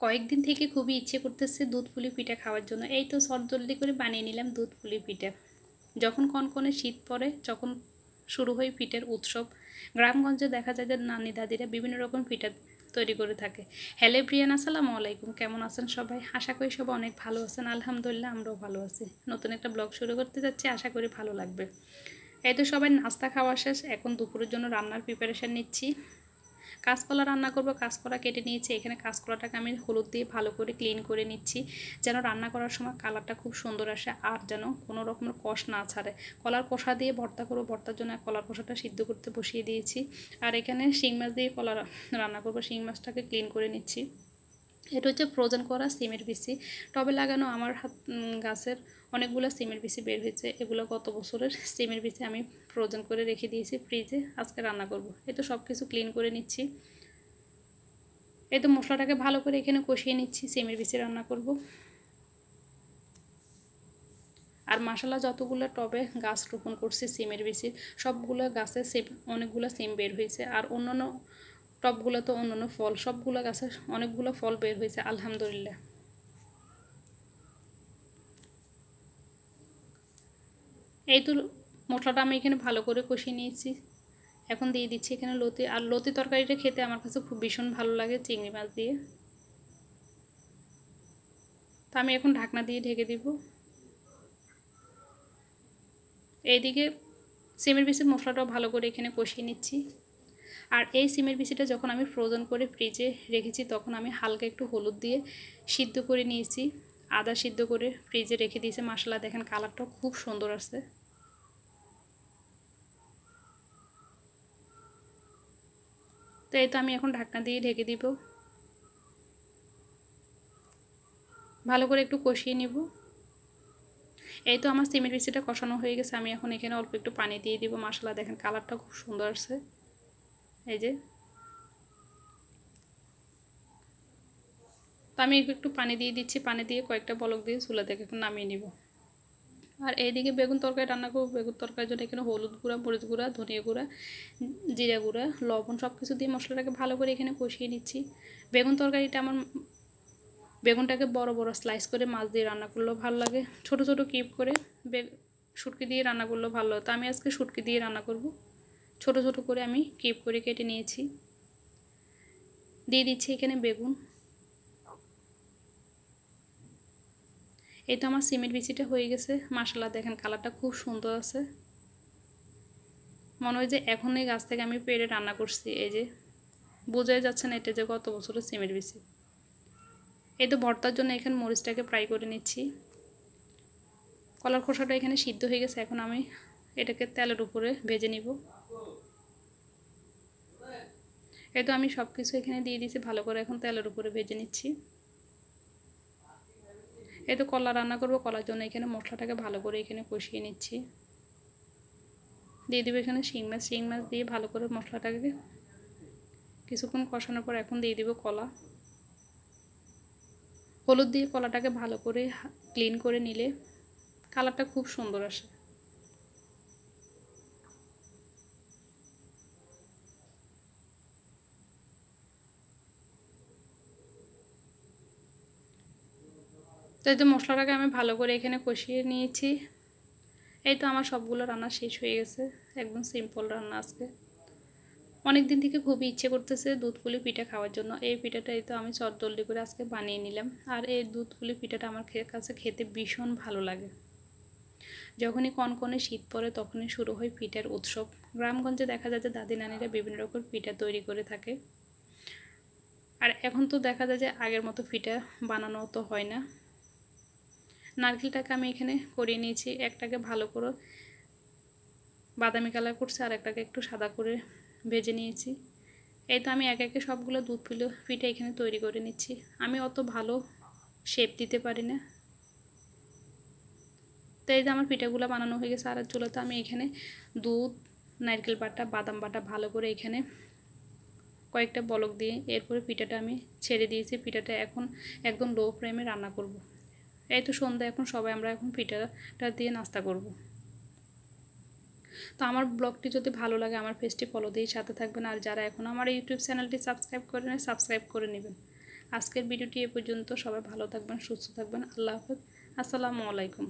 কয়েকদিন থেকে খুবই ইচ্ছে করতেছে দুধ পুলি পিঠা খাওয়ার জন্য। এই তো জলদি করে বানিয়ে নিলাম দুধ পুলি পিঠা। যখন কনকনে শীত পড়ে, যখন শুরু হয় পিঠের উৎসব, গ্রামগঞ্জে দেখা যায় যে নানি দাদিরা বিভিন্ন রকম পিঠা তৈরি করে থাকে। হ্যালো প্রিয়ান, আসসালামু আলাইকুম। কেমন আছেন সবাই? আশা করি সবাই অনেক ভালো আছেন। আলহামদুলিল্লাহ, আমরাও ভালো আছি। নতুন একটা ব্লগ শুরু করতে যাচ্ছি। আশা করি ভালো লাগবে। এই তো সবাই নাস্তা খাওয়া শেষ। এখন দুপুরের জন্য রান্নার প্রিপারেশান নিচ্ছি। কাঁচকলা রান্না করব, কাঁচকলা কেটে নিয়েছি। এখানে কাঁচকলাটাকে আমি হলুদ দিয়ে ভালো করে ক্লিন করে নিচ্ছি, যেন রান্না করার সময় কালারটা খুব সুন্দর আসে আর যেন কোনো রকমের কষ না ছাড়ে। কলার কষা দিয়ে ভর্তা করব, ভর্তার জন্য কলার কষাটা সিদ্ধ করতে বসিয়ে দিয়েছি। আর এখানে শিং মাছ দিয়ে কলা রান্না করব, শিং মাছটাকে ক্লিন করে নিচ্ছি। এটা হচ্ছে ফ্রোজেন করা সিমের বিচি টবে লাগানো আমার হাত গাছের অনেকগুলো সিমের বিচি বের হয়েছে। এগুলো গত বছরের সিমের বিচি আমি ফ্রোজেন করে রেখে দিয়েছি ফ্রিজে আজকে রান্না করব। তো সব কিছু ক্লিন করে নিচ্ছি। এই তো মশলাটাকে ভালো করে এখানে কষিয়ে নিচ্ছি, সিমের বিচি রান্না করব। আর মশলা যতগুলো টবে গাছ রোপণ করছি সিমের বিচি সবগুলো গাছে সিম অনেকগুলো সিম বের হয়েছে। আর অন্যান্য টবগুলো তো অন্য ফল, সবগুলো গাছে অনেকগুলো ফল বের হয়েছে, আলহামদুলিল্লাহ। এই তো মশলাটা আমি এখানে ভালো করে কষিয়ে নিয়েছি। এখন দিয়ে দিচ্ছি এখানে লতি, আর লতি তরকারিটা খেতে আমার কাছে খুব ভীষণ ভালো লাগে চিংড়ি মাছ দিয়ে। তা আমি এখন ঢাকনা দিয়ে ঢেকে দিব। এইদিকে সিমের বিচি মশলাটাও ভালো করে এখানে কষিয়ে নিচ্ছি। আর এই সিমের বিচিটা যখন আমি ফ্রোজেন করে ফ্রিজে রেখেছি, তখন আমি হালকা একটু হলুদ দিয়ে সিদ্ধ করে নিয়েছি। আদা সিদ্ধ করে ফ্রিজে রেখে দিয়েছি। মশলা দেখেন কালারটাও খুব সুন্দর আসছে। তো এই তো আমি এখন ঢাকনা দিয়ে ঢেকে দিব। ভালো করে একটু কষিয়ে নিব। এই তো আমার সিমের বিচিটা কষানো হয়ে গেছে। আমি এখন এখানে অল্প একটু পানি দিয়ে দিব। মশলা দেখেন কালারটা খুব সুন্দর আসছে। এই যে। তো আমি একটু পানি দিয়ে দিচ্ছি, পানি দিয়ে কয়েকটা বলক দিয়ে চুলা থেকে একটু নামিয়ে নিব। আর এইদিকে বেগুন তরকারি রান্না করব, বেগুন তরকারির জন্য এখানে হলুদ গুঁড়া, মরিচ গুঁড়া, ধনিয়া গুঁড়া, জিরা গুঁড়া, লবণ সব কিছু দিয়ে মশলাটাকে ভালো করে এখানে কষিয়ে নিচ্ছি। বেগুন তরকারিটা আমার বেগুনটাকে বড় বড় স্লাইস করে মাছ দিয়ে রান্না করলেও ভালো লাগে। ছোট ছোট কিপ করে শুটকি দিয়ে রান্না করলেও ভালো তো আমি আজকে শুটকি দিয়ে রান্না করব। ছোট ছোট করে আমি কিপ করে কেটে নিয়েছি। দিয়ে দিচ্ছি এখানে বেগুন। তো আমার সিমেন্ট বিচিটা হয়ে গেছে। মাসালা দেখেন কালারটা খুব সুন্দর আছে। মনে হয় যে এখন এই গাছ থেকে আমি পেরে রান্না করছি। এই যে, বোঝাই যাচ্ছে না এটা যে গত বছরের সিমেন্ট বিচি। এই তো ভর্তার জন্য এখানে মরিচটাকে ফ্রাই করে নিচ্ছি। কলার খোসাটা এখানে সিদ্ধ হয়ে গেছে। এখন আমি এটাকে তেলের উপরে ভেজে নিব। এই তো আমি সব কিছু এখানে দিয়ে দিয়েছি, ভালো করে এখন তেলের উপরে ভেজে নিচ্ছি। এই তো কলা রান্না করব, কলার জন্য এখানে মশলাটাকে ভালো করে এখানে কষিয়ে নিচ্ছি। দিয়ে দেবো এখানে শিং মাছ শিং মাছ দিয়ে ভালো করে মশলাটাকে কিছুক্ষণ কষানোর পর এখন দিয়ে দিব কলা। হলুদ দিয়ে কলাটাকে ভালো করে ক্লিন করে নিলে কালারটা খুব সুন্দর আসে। তো মশলাটাকে আমি ভালো করে এখানে কষিয়ে নিয়েছি। এই তো আমার সবগুলো রান্না শেষ হয়ে গেছে, একদম সিম্পল রান্না আজকে। অনেক দিন থেকে খুবই ইচ্ছে করতেছে দুধ পুলি পিঠা খাওয়ার জন্য। এই পিঠাটা এই তো আমি চটজলদি করে আজকে বানিয়ে নিলাম। আর এই দুধ পুলি পিঠাটা আমার কাছে খেতে ভীষণ ভালো লাগে। যখনই কনকনে শীত পড়ে তখনই শুরু হয় পিঠার উৎসব। গ্রামগঞ্জে দেখা যায় যে দাদি নানিরা বিভিন্ন রকম পিঠা তৈরি করে থাকে। আর এখন তো দেখা যায় যে আগের মতো পিঠা বানানো তো হয় না। নারকেলটাকে আমি এখানে করিয়ে নিয়েছি। একটাকে ভালো করে বাদামি কালার করছে, আর একটাকে একটু সাদা করে ভেজে নিয়েছি। এই তো আমি এক একে সবগুলো দুধ পিলো পিঠা এখানে তৈরি করে নিচ্ছি। আমি অত ভালো শেপ দিতে পারি না। তো এই যে আমার পিঠাগুলো বানানো হয়ে গেছে আর চুলাতে, আমি এখানে দুধ, নারকেল বাটা, বাদাম বাটা ভালো করে এখানে কয়েকটা বলক দিয়ে এরপরে পিঠাটা আমি ছেড়ে দিয়েছি। পিঠাটা এখন একদম লো ফ্লেমে রান্না করব। এই তো সন্ধ্যা, এখন সবাই আমরা এখন পিঠাটা দিয়ে নাস্তা করব। তো আমার ব্লগটি যদি ভালো লাগে, আমার পেজটি ফলো দিয়ে সাথে থাকবেন। আর যারা এখন আমার ইউটিউব চ্যানেলটি সাবস্ক্রাইব করে নেয় সাবস্ক্রাইব করে নেবেন। আজকের ভিডিওটি এ পর্যন্ত। সবাই ভালো থাকবেন, সুস্থ থাকবেন। আল্লাহ হাফেজ। আসসালামু আলাইকুম।